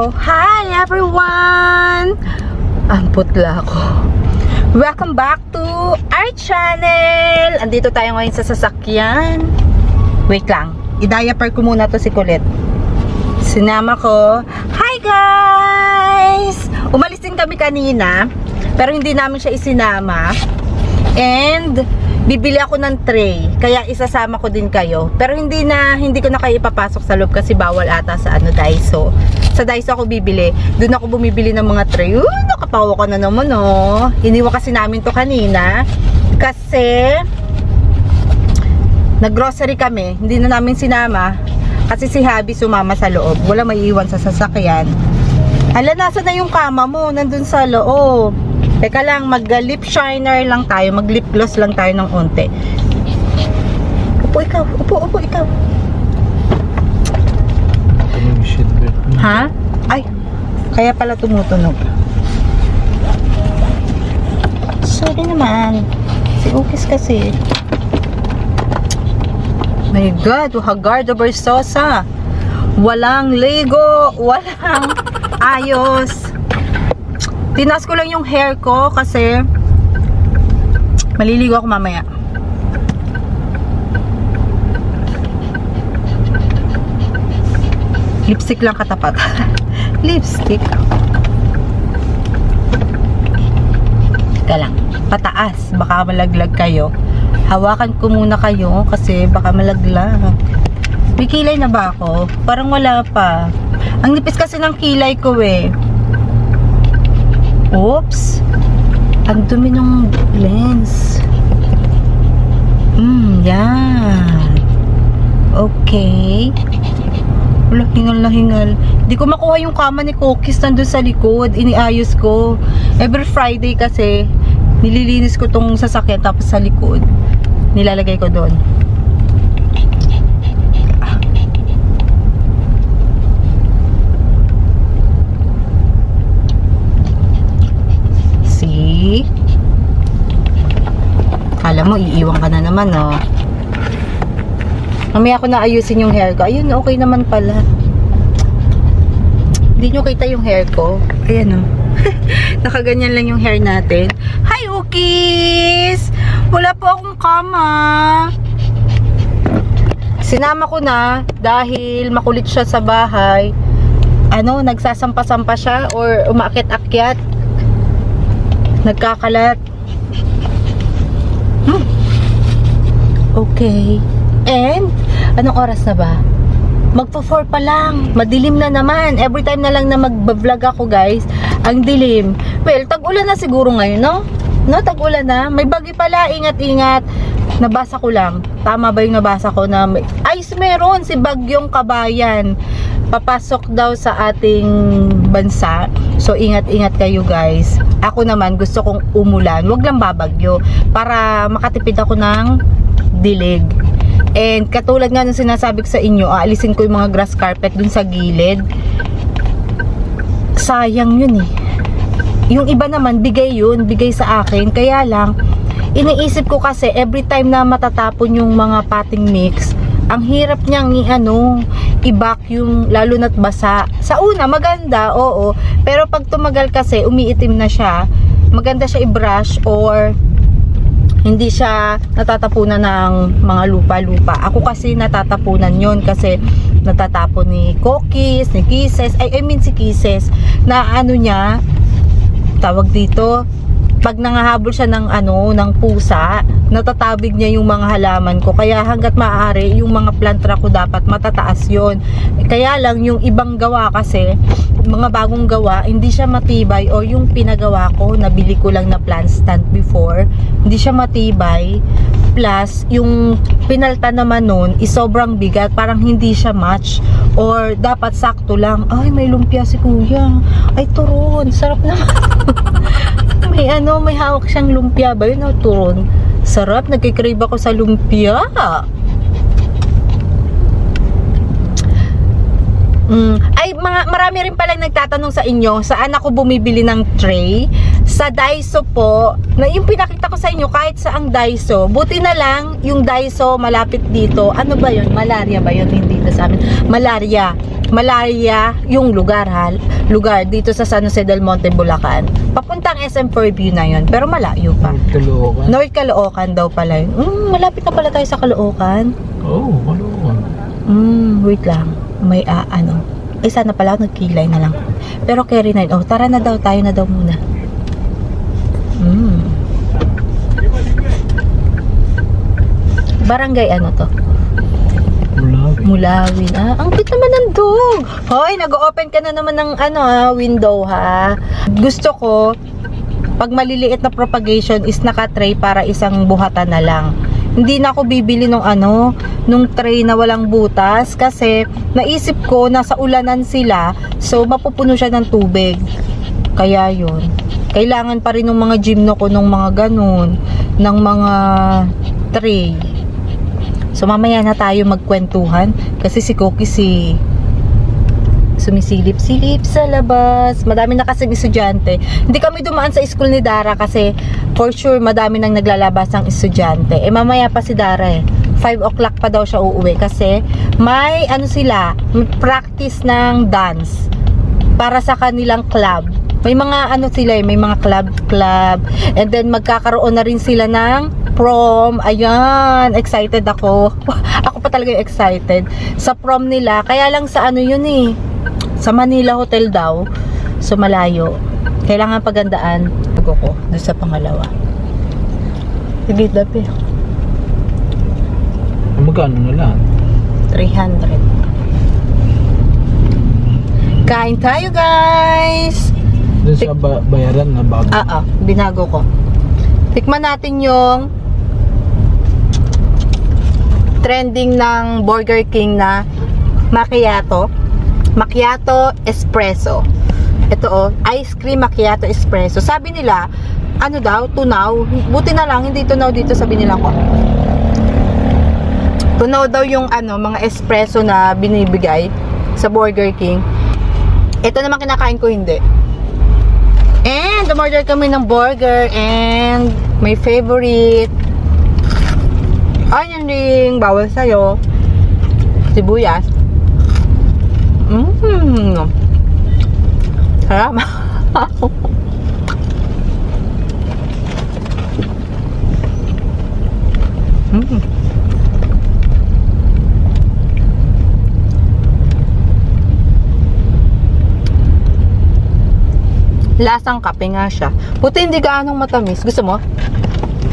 Hi everyone! Ang putla ko. Welcome back to our channel! Andito tayo ngayon sa sasakyan. Wait lang. I-diaper ko muna to si Colette. Sinama ko. Hi guys! Umalis din kami kanina. Pero hindi namin siya isinama. And bibili ako ng tray. Kaya isasama ko din kayo. Pero hindi na hindi ko na kayo ipapasok sa loob kasi bawal ata sa ano Daiso. Sa Daiso ako bibili. Doon ako bumibili ng mga tray. Uh, nakatawa ka na naman oh. Iniwan kasi namin to kanina. Kasi naggrocery kami. Hindi na namin sinama. Kasi si Habi sumama sa loob. Wala may iwan sa sasakyan. Ala, nasa na yung kama mo? Nandun sa loob. Teka lang, mag-lip shiner lang tayo. Mag-lip gloss lang tayo ng onte. Upo ikaw. Upo, upo ikaw. Ito na yung shit bed. Ha? Ay, kaya pala tumutunog. Sorry naman. Si Ukis kasi. My God, Hagardo Versosa. Walang Lego. Walang ayos. Tinas ko lang yung hair ko kasi maliligo ako mamaya. Lipstick lang katapat. Lipstick. Teka lang. Pataas. Baka malaglag kayo. Hawakan ko muna kayo kasi baka malaglag. May kilay na ba ako? Parang wala pa. Ang nipis kasi ng kilay ko eh. Oops. Ang dumi ng lens. Hmm, yan. Okay. Wala, hingal na hingal. Hindi ko makuha yung kama ni Cookies nandun sa likod. Iniayos ko. Every Friday kasi, nililinis ko tong sasakyan tapos sa likod. Nilalagay ko doon. See? Kala mo, iiwan ka na naman, no? Mamaya ko na ayusin yung hair ko. Ayun, okay naman pala. Hindi nyo kita yung hair ko. Ayan, oh. Nakaganyan lang yung hair natin. Hi, Ukis! Wala po akong kama. Sinama ko na dahil makulit siya sa bahay. Ano, nagsasampa-sampa siya or umaakit-akyat. Nagkakalat. Hmm. Okay. And, anong oras na ba? Magpo-4 pa lang. Madilim na naman. Every time na lang na mag-vlog ako, guys, ang dilim. Well, tag-ulan na siguro ngayon, no? No, tag-ulan na. May bagi pala. Ingat-ingat. Nabasa ko lang. Tama ba yung nabasa ko na may... Ay, meron si Bagyong Kabayan. Papasok daw sa ating bansa. So, ingat-ingat kayo, guys. Ako naman, gusto kong umulan. Huwag lang babagyo. Para makatipid ako ng dilig. And katulad nga ng sinasabi ko sa inyo, aalisin ko yung mga grass carpet dun sa gilid. Sayang yun eh. Yung iba naman, bigay yun, bigay sa akin. Kaya lang, iniisip ko kasi every time na matatapon yung mga potting mix, ang hirap niyang i-ano, i-vacuum, lalo na't basa. Sa una, maganda, oo. Pero pag tumagal kasi, umiitim na siya, maganda siya i-brush or hindi siya natatapunan ng mga lupa-lupa. Ako kasi natatapunan yon kasi natatapon ni Cookies, ni Kisses, ay I mean si Kisses, na ano niya, tawag dito, pag nangahabol siya ng ano, ng pusa, natatabig niya yung mga halaman ko. Kaya hanggat maaari, yung mga plantra ko dapat matataas yon. Kaya lang, yung ibang gawa kasi, mga bagong gawa, hindi siya matibay o yung pinagawa ko, nabili ko lang na plant stand before, hindi siya matibay. Plus, yung pinalta naman nun, is sobrang bigat, parang hindi siya match. Or dapat sakto lang. Ay, may lumpia si kuya. Ay, turon. Sarap naman. may ano, may hawak siyang lumpia ba yun o turon? Sarap, nagkikrave ako sa lumpia. Mm. Ay, mga, marami rin pala nagtatanong sa inyo, saan ako bumibili ng tray? Sa Daiso po, na yung pinakita ko sa inyo, kahit sa ang Daiso, buti na lang, yung Daiso malapit dito, ano ba yun? Malaria ba yun? Hindi na sa amin. Malaria. Malaya yung lugar ha. Lugar dito sa San Jose del Monte, Bulacan. Papuntang SM Fairview na yun. Pero malayo pa. Kaloocan. North Caloocan daw pala yun. Mm, malapit na pala tayo sa Caloocan. Oo, oh, Kaloocan. Mm, wait lang. May ah, ano. Eh, sana pala nagkilay na lang. Pero carry na yun. Oh, tara na daw. Tayo na daw muna. Mm. Barangay ano to? Mulawi. Mulawin. Ah, ang cute naman ng dog. Hoy, nag-open ka na naman ng ano ha, window ha. Gusto ko, pag maliliit na propagation is naka-tray para isang buhatan na lang. Hindi na ako bibili nung ano, nung tray na walang butas kasi naisip ko nasa ulanan sila so mapupuno siya ng tubig. Kaya yun. Kailangan pa rin ng mga gymno ko nung mga ganun, ng mga tray. So mamaya na tayo magkwentuhan kasi si Cookie si sumisilip-silip sa labas. Madami na kasing estudyante. Hindi kami dumaan sa school ni Dara kasi for sure madami nang naglalabas ng estudyante. Eh mamaya pa si Dara eh. 5 o'clock pa daw siya uuwi kasi may ano sila, may practice ng dance para sa kanilang club. May mga ano sila eh, may mga club club and then magkakaroon na rin sila ng prom. Ayan, excited ako. ako pa talaga yung excited. Sa prom nila, kaya lang sa ano yun eh. Sa Manila Hotel daw. So malayo. Kailangan pagandaan. Bago ko, doon sa pangalawa. Sige, dapi. Magkano na lang? 300. Kain tayo guys! Doon sa ba- bayaran na bago. Ah, ah, binago ko. Tikman natin yung trending ng Burger King na macchiato. Macchiato espresso. Ito oh, ice cream macchiato espresso. Sabi nila, ano daw, tunaw. Buti na lang, hindi tunaw dito sabi nila ko. Tunaw daw yung ano, mga espresso na binibigay sa Burger King. Ito naman kinakain ko hindi. And umorder kami ng burger and my favorite onion ring, bawal sa'yo. Sibuyas. Mmm. Sarap. Mmm. Lasang kape nga siya. Buti hindi gaanong matamis. Gusto mo?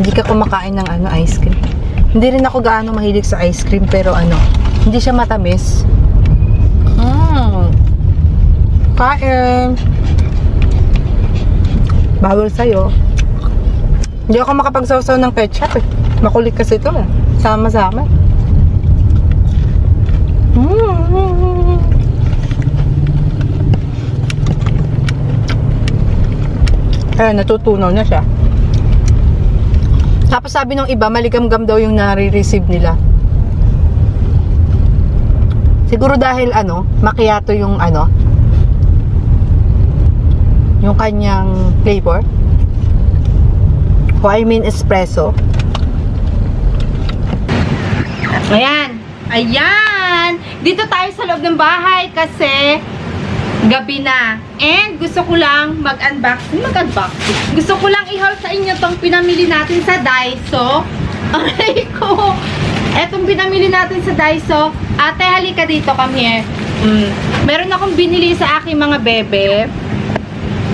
Hindi ka kumakain ng ano, ice cream. Hindi rin ako gaano mahilig sa ice cream pero ano, hindi siya matamis. Mmm. Kain. Bawal sa'yo. Hindi ako makapagsawsaw ng ketchup eh. Makulit kasi ito eh. Sama-sama. Mmm. Ayan, natutunaw na siya. Tapos sabi ng iba, maligam-gam daw yung nare-receive nila. Siguro dahil ano, macchiato yung ano, yung kanyang flavor. O I mean espresso. Ayan. Ayan. Dito tayo sa loob ng bahay kasi gabi na. And gusto ko lang mag-unboxing. Mag-unboxing. Gusto ko lang i-haul sa inyo tong pinamili natin sa Daiso. Ay ko. Etong pinamili natin sa Daiso. Ate, halika dito. Come here. Mm. Meron akong binili sa aking mga bebe.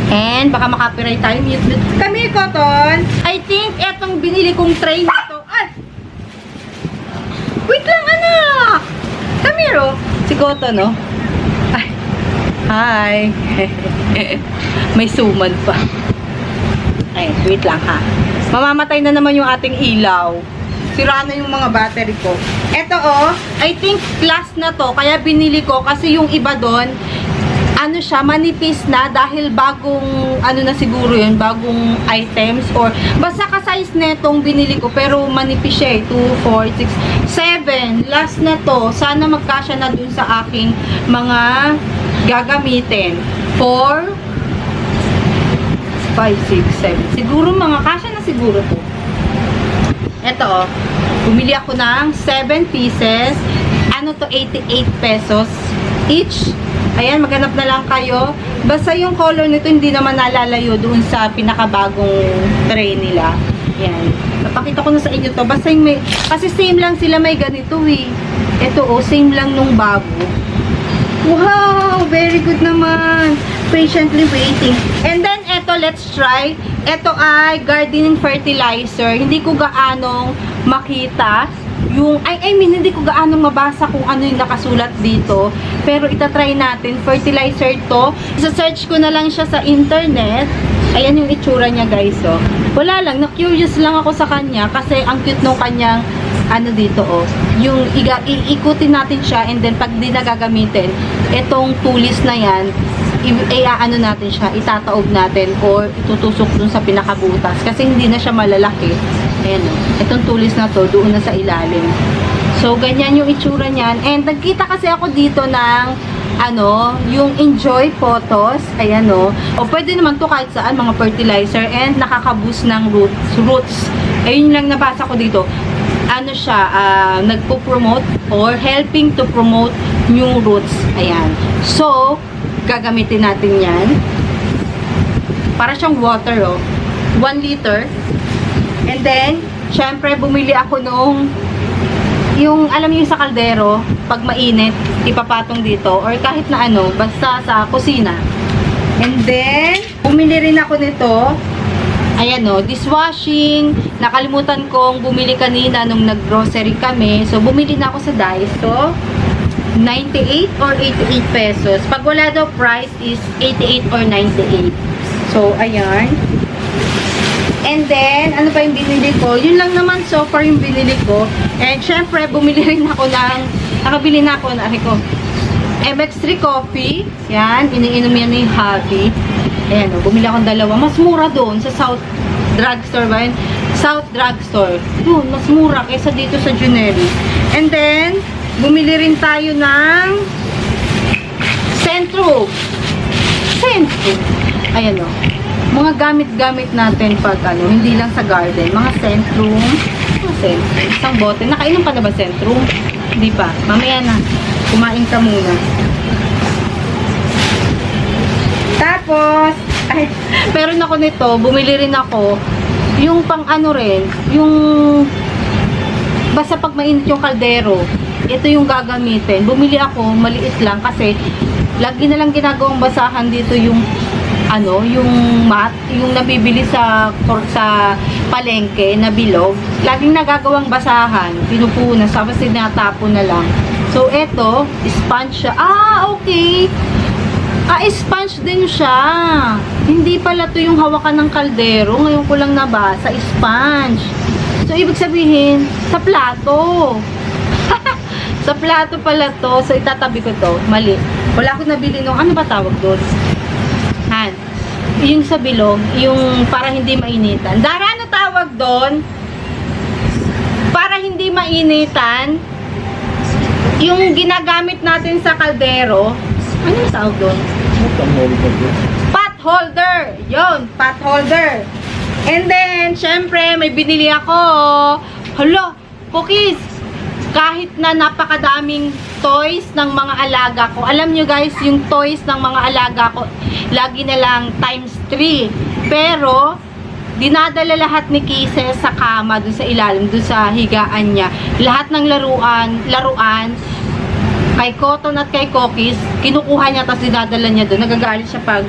And baka makapiright tayo. Mute, mute. Here, Cotton. I think etong binili kong tray na to. Ay! Wait lang, anak! Come here, oh. Si Cotton, oh. Hi. May suman pa. Ay, wait lang ha. Mamamatay na naman yung ating ilaw. Sira na yung mga battery ko. Ito oh, I think last na to. Kaya binili ko kasi yung iba doon, ano siya, manipis na dahil bagong, ano na siguro yun, bagong items or basta ka-size netong binili ko pero manipis siya eh. 2, 4, 6, 7. Last na to. Sana magkasya na dun sa aking mga gagamitin. 4, 5, 6, 7. Siguro mga kasya na siguro to. Ito oh. Bumili ako ng 7 pieces. Ano to, 88 pesos. each. Ayan, maghanap na lang kayo. Basta yung color nito hindi naman nalalayo doon sa pinakabagong tray nila. Ayan. Napakita ko na sa inyo to. Basta yung may, kasi same lang sila may ganito eh. Ito oh, same lang nung bago. Wow! Very good naman. Patiently waiting. And then, eto, let's try. Ito ay gardening fertilizer. Hindi ko gaanong makita yung, I, I mean, hindi ko gaanong mabasa kung ano yung nakasulat dito. Pero itatry natin. Fertilizer to. Isa-search ko na lang siya sa internet. Ayan yung itsura niya, guys. Oh. Wala lang. Na-curious lang ako sa kanya kasi ang cute nung kanyang ano dito oh, yung iga, iikutin natin siya and then pag di nagagamitin, itong tulis na yan, i, ano natin siya, itataob natin or itutusok dun sa pinakabutas kasi hindi na siya malalaki. Oh, itong tulis na to, doon na sa ilalim. So, ganyan yung itsura niyan. And nagkita kasi ako dito ng ano, yung enjoy photos. Ayan o. O pwede naman to kahit saan, mga fertilizer and nakaka-boost ng roots. roots. Ayun lang nabasa ko dito. Ano siya, ah, nagpo-promote or helping to promote new roots. Ayan. So, gagamitin natin yan. Para siyang water oh. 1 liter. And then, syempre, bumili ako nung yung, alam niyo sa kaldero, pag mainit, ipapatong dito, or kahit na ano, basta sa kusina. And then, bumili rin ako nito, ayan o, dishwashing, nakalimutan kong bumili kanina nung nag-grocery kami, so bumili na ako sa Daiso, 98 or 88 pesos. Pag wala daw price is 88 or 98. So, ayan. And then, ano pa yung binili ko? Yun lang naman so far yung binili ko. And syempre, bumili rin ako ng, nakabili na ako, nari ko, MX3 coffee. Yan, iniinom yan ni Javi. Ayan, oh, bumili akong dalawa. Mas mura doon sa South Drugstore ba yun? South Drugstore. Yun, mas mura kaysa dito sa Junelli. And then, bumili rin tayo ng Centro. Centro. Ayan o. Mga gamit-gamit natin pag ano, hindi lang sa garden. Mga Centrum. Mga Centrum. Isang bote. Nakainom ka na ba Centrum? Hindi pa. Mamaya na. Kumain ka muna. Tapos, ay, meron ako nito. Bumili rin ako. Yung pang ano rin. Yung basta pag mainit yung kaldero, ito yung gagamitin. Bumili ako, maliit lang kasi lagi na lang ginagawang basahan dito yung ano, yung mat, yung nabibili sa sa palengke na bilog. Laging nagagawang basahan, pinupunas, tapos tinatapon na lang. So, eto, sponge siya. Ah, okay. Ah, sponge din siya. Hindi pala to yung hawakan ng kaldero. Ngayon ko lang nabasa, sponge. So, ibig sabihin, sa plato. sa plato pala to. So, itatabi ko to. Mali. Wala akong nabili nung, ano ba tawag doon? Han. Yung sa bilog, yung para hindi mainitan. Dara, ano tawag doon? Para hindi mainitan, yung ginagamit natin sa kaldero, ano yung tawag doon? pot holder. Yon, pot holder. And then, syempre, may binili ako. Hala, cookies. Kahit na napakadaming toys ng mga alaga ko. Alam nyo guys, yung toys ng mga alaga ko, lagi na lang times 3. Pero, dinadala lahat ni Kisses sa kama, dun sa ilalim, dun sa higaan niya. Lahat ng laruan, laruan, kay Cotton at kay Cookies, kinukuha niya tapos dinadala niya doon. Nagagalit siya pag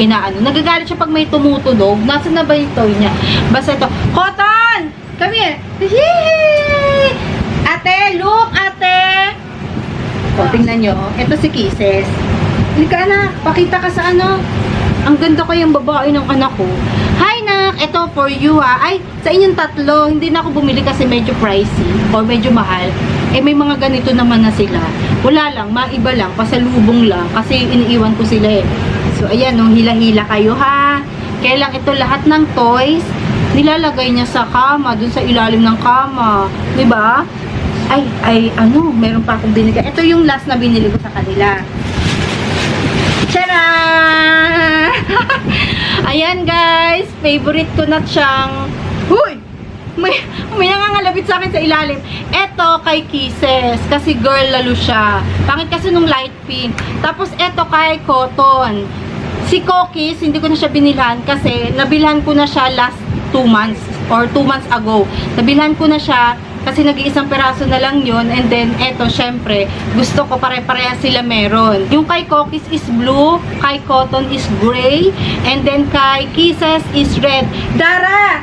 inaano. Nagagalit siya pag may tumutunog. Nasaan na ba yung toy niya? Basta ito, Cotton! Come here! Yay! Ate, look, ate! O, tingnan nyo. Ito si Kisses. Halika anak, pakita ka sa ano. Ang ganda ko yung babae ng anak ko. Hi nak, ito for you ha. Ay, sa inyong tatlo, hindi na ako bumili kasi medyo pricey or medyo mahal. Eh may mga ganito naman na sila. Wala lang, maiba lang, pasalubong lang kasi iniiwan ko sila eh. So ayan, no, hila-hila kayo ha. Kaya lang ito lahat ng toys, nilalagay niya sa kama, dun sa ilalim ng kama. ba? Ay, ay, ano, meron pa akong binigay. Ito yung last na binili ko sa kanila. Tara! Ayan guys, favorite ko na siyang Huy! may, may nangangalapit sa akin sa ilalim. Eto kay Kisses, kasi girl lalo siya. Pangit kasi nung light pink. Tapos eto kay Cotton. Si Cookies, hindi ko na siya binilhan kasi nabilhan ko na siya last 2 months or 2 months ago. Nabilhan ko na siya kasi nag-iisang peraso na lang yun and then eto syempre gusto ko pare-pareha sila meron yung kay Cookies is blue kay Cotton is gray and then kay Kisses is red Dara!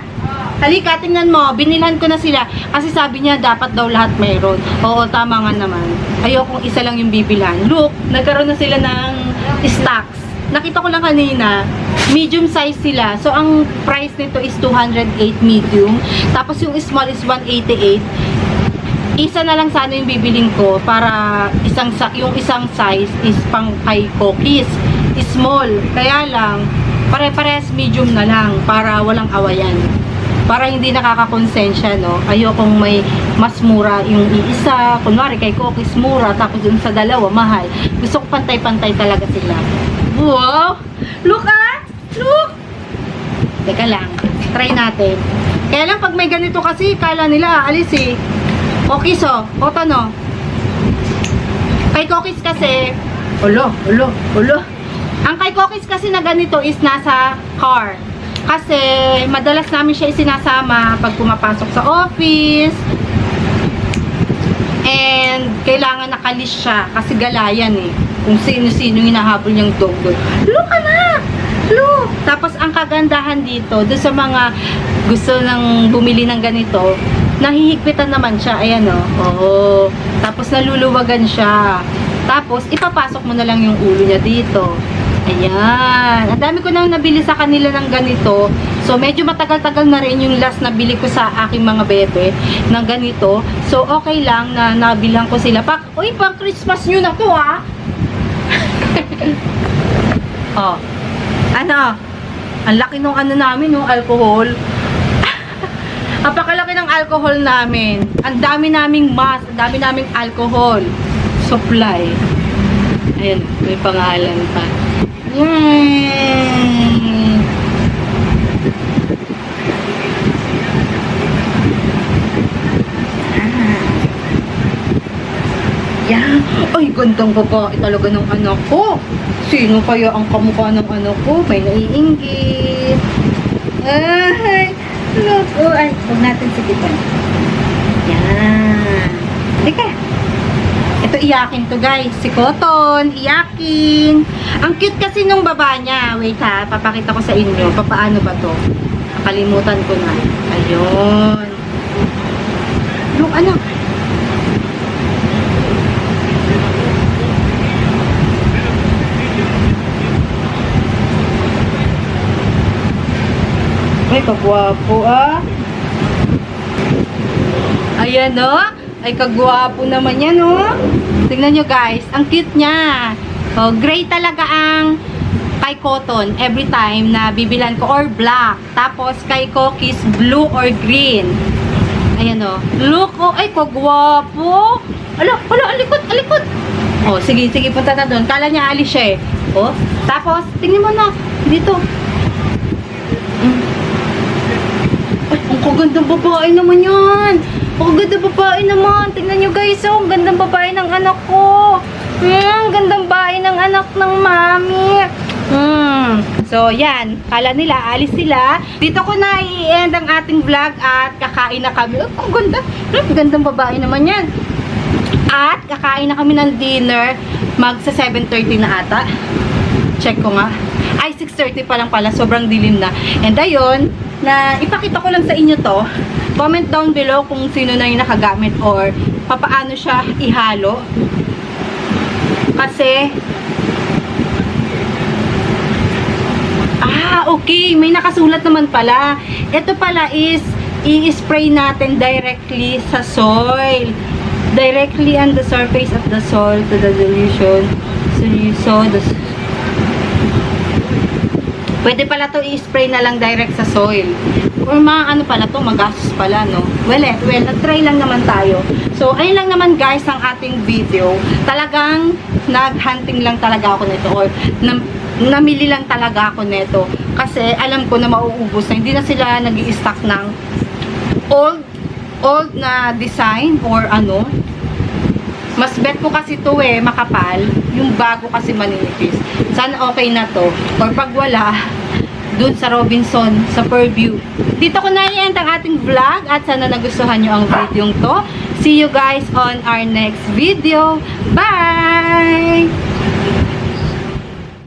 Halika, tingnan mo. Binilhan ko na sila. Kasi sabi niya, dapat daw lahat meron. Oo, tama nga naman. Ayokong isa lang yung bibilhan. Look, nagkaroon na sila ng stocks. Nakita ko lang kanina, medium size sila. So, ang price nito is 208 medium. Tapos yung small is 188 isa na lang sana yung bibiling ko para isang sa yung isang size is pang kay cookies small. Kaya lang pare-pares medium na lang para walang awayan. Para hindi nakakakonsensya no? Ayokong may mas mura yung iisa. Kunwari kay cookies mura tapos yung sa dalawa mahal. Gusto ko pantay-pantay talaga sila wow look ah look teka lang try natin kaya lang pag may ganito kasi kala nila alis eh Cookies oh, cotton oh. Kay cookies kasi, ulo, ulo, ulo. Ang kay cookies kasi na ganito is nasa car. Kasi madalas namin siya isinasama pag pumapasok sa office. And kailangan nakalis siya kasi galayan eh. Kung sino-sino hinahabol niyang dog doon. Look ka na! Look! Tapos ang kagandahan dito, doon sa mga gusto nang bumili ng ganito, nahihigpitan naman siya. Ayan o. Oo. Tapos naluluwagan siya. Tapos ipapasok mo na lang yung ulo niya dito. Ayan. Ang dami ko nang nabili sa kanila ng ganito. So, medyo matagal-tagal na rin yung last nabili ko sa aking mga bebe ng ganito. So, okay lang na nabilang ko sila. Pa Uy, pang Christmas nyo na to, ha? oh. Ano? Ang laki nung ano namin, no? Alcohol. Napakalaki ng alcohol namin. Ang dami naming mask, ang dami naming alcohol. Supply. Ayan, may pangalan pa. Yay! Yan. Ay, gandang babae talaga ng anak ko. Sino kaya ang kamukha ng anak ko? May naiinggit. Ay, look. Oh, ay, huwag natin sigitan. Yan. Teka. Ito iyakin to guys. Si Cotton, iyakin. Ang cute kasi nung baba niya. Wait ha, papakita ko sa inyo. Papaano ba to? Nakalimutan ko na. Ayun. Look, anak. Ay, kagwapo ah. Ayan no. Ay, kagwapo naman yan no. Tingnan nyo guys. Ang cute niya. Oh, gray talaga ang kay cotton every time na bibilan ko or black. Tapos kay cookies blue or green. Ayan o. Look oh. Ay, kagwapo. Ala, ala, alikot, alikot. Oh, sige, sige, punta na doon. Kala niya alis siya eh. Oh, tapos, tingnan mo na. Dito. Mm. Ay, ang kagandang babae naman yan. Ang kagandang babae naman. Tingnan nyo guys, oh. Ang gandang babae ng anak ko. Hmm, ang gandang babae ng anak ng mami. Hmm. So, yan. Kala nila, alis sila. Dito ko na i-end ang ating vlog at kakain na kami. Oh, ang ganda. Hmm, gandang babae naman yan. At kakain na kami ng dinner. Magsa 7.30 na ata. Check ko nga. Ay, 6.30 pa lang pala. Sobrang dilim na. And ayun, na ipakita ko lang sa inyo to. Comment down below kung sino na yung nakagamit or papaano siya ihalo. Kasi, ah, okay. May nakasulat naman pala. Ito pala is, i-spray natin directly sa soil. Directly on the surface of the soil to the dilution. So, saw the Pwede pala to i-spray na lang direct sa soil. Or mga ano pala to, magastos pala, no? Well, eh, well, nag-try lang naman tayo. So, ayun lang naman guys ang ating video. Talagang nag-hunting lang talaga ako nito or nam namili lang talaga ako nito. Kasi alam ko na mauubos na. Hindi na sila nag stock ng old old na design or ano. Mas bet ko kasi to eh, makapal. Yung bago kasi maninipis. Sana okay na to. Or pag wala, dun sa Robinson, sa Purview. Dito ko na i-end ang ating vlog at sana nagustuhan nyo ang video to. See you guys on our next video. Bye!